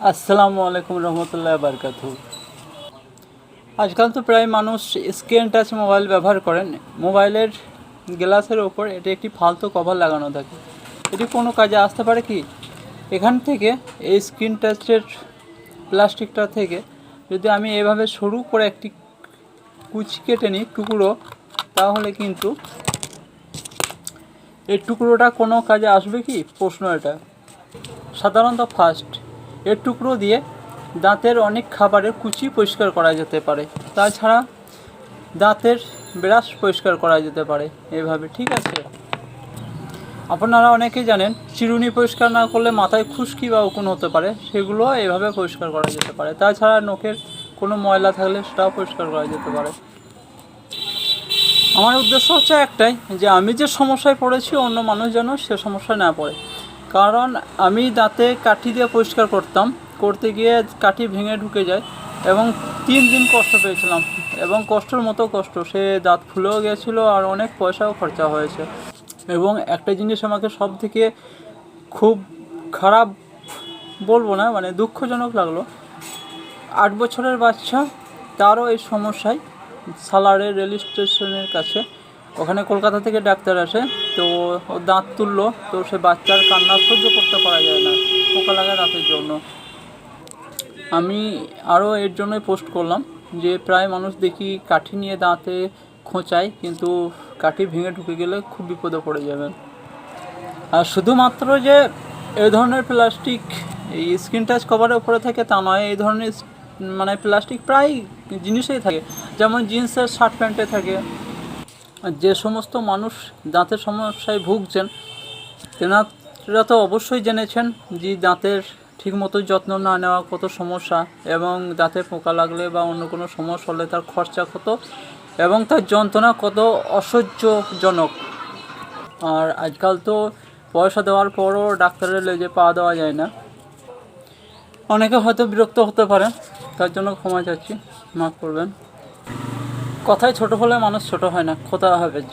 আসসালামু আলাইকুম রহমতুল্লাহ বারকাত আজকাল তো প্রায় মানুষ স্ক্রিন টাচ মোবাইল ব্যবহার করেন। মোবাইলের গ্লাসের ওপর এটি একটি ফালতু কভার লাগানো থাকে। এটি কোনো কাজে আসতে পারে কি? এখান থেকে এই স্ক্রিন টাচের প্লাস্টিকটা থেকে যদি আমি এভাবে সরু করে একটি কুচি কেটে নিই টুকরো, তাহলে কিন্তু এই টুকরোটা কোনো কাজে আসবে কি? প্রশ্ন এটা। সাধারণত ফার্স্ট এর টুকরো দিয়ে দাঁতের অনেক খাবারের কুচি পরিষ্কার করা যেতে পারে। তাছাড়া দাঁতের ব্রাশ পরিষ্কার করা যেতে পারে এভাবে, ঠিক আছে? আপনারা অনেকেই জানেন, চিরুনি পরিষ্কার না করলে মাথায় খুশকি বা উকুন হতে পারে, সেগুলো এভাবে পরিষ্কার করা যেতে পারে। তাছাড়া নখের কোনো ময়লা থাকলে সেটাও পরিষ্কার করা যেতে পারে। আমার উদ্দেশ্য হচ্ছে একটাই, যে আমি যে সমস্যায় পড়েছি, অন্য মানুষ যেন সে সমস্যায় না পড়ে। কারণ আমি দাঁতে কাঠি দিয়ে পরিষ্কার করতাম। করতে গিয়ে কাঠি ভেঙে ঢুকে যায় এবং তিন দিন কষ্ট পেয়েছিলাম এবং কষ্টের মতো কষ্ট। সে দাঁত ফুলেও গিয়েছিল আর অনেক পয়সাও খরচা হয়েছে। এবং একটা জিনিস আমাকে সব থেকে খুব খারাপ বলব না মানে দুঃখজনক লাগল। আট বছরের বাচ্চা, তারও এই সমস্যায় সালারের রেল স্টেশনের কাছে ওখানে কলকাতা থেকে ডাক্তার আসে, তো ও দাঁত তুললো, তো সে বাচ্চার কান্না সহ্য করতে পারা যায় না, পোকা লাগা দাঁতের জন্য। আমি আরও এর জন্যই পোস্ট করলাম যে প্রায় মানুষ দেখি কাঠি নিয়ে দাঁতে খোঁচায়, কিন্তু কাঠি ভেঙে ঢুকে গেলে খুব বিপদে পড়ে যাবেন আর শুধুমাত্র যে এই ধরনের প্লাস্টিক, এই স্ক্রিন টাচ কভারের উপরে থাকে তা নয়, এই ধরনের মানে প্লাস্টিক প্রায় জিনিসেই থাকে। যেমন জিন্সের শার্ট প্যান্টে থাকে যে সমস্ত মানুষ দাঁতের সমস্যায় ভুগছেন, তেনারা তো অবশ্যই জেনেছেন যে দাঁতের ঠিকমতো যত্ন না নেওয়া কত সমস্যা এবং দাঁতে পোকা লাগলে বা অন্য কোনো সমস্যা হলে তার খরচা কত এবং তার যন্ত্রণা কত অসহ্যজনক। আর আজকাল তো পয়সা দেওয়ার পরও ডাক্তারের লেজে পা দেওয়া যায় না। অনেকে হয়তো বিরক্ত হতে পারে তার জন্য ক্ষমা চাচ্ছি, মাফ করবেন। কথায় ছোট হলে মানুষ ছোট হয় না খোদা হাফেজ।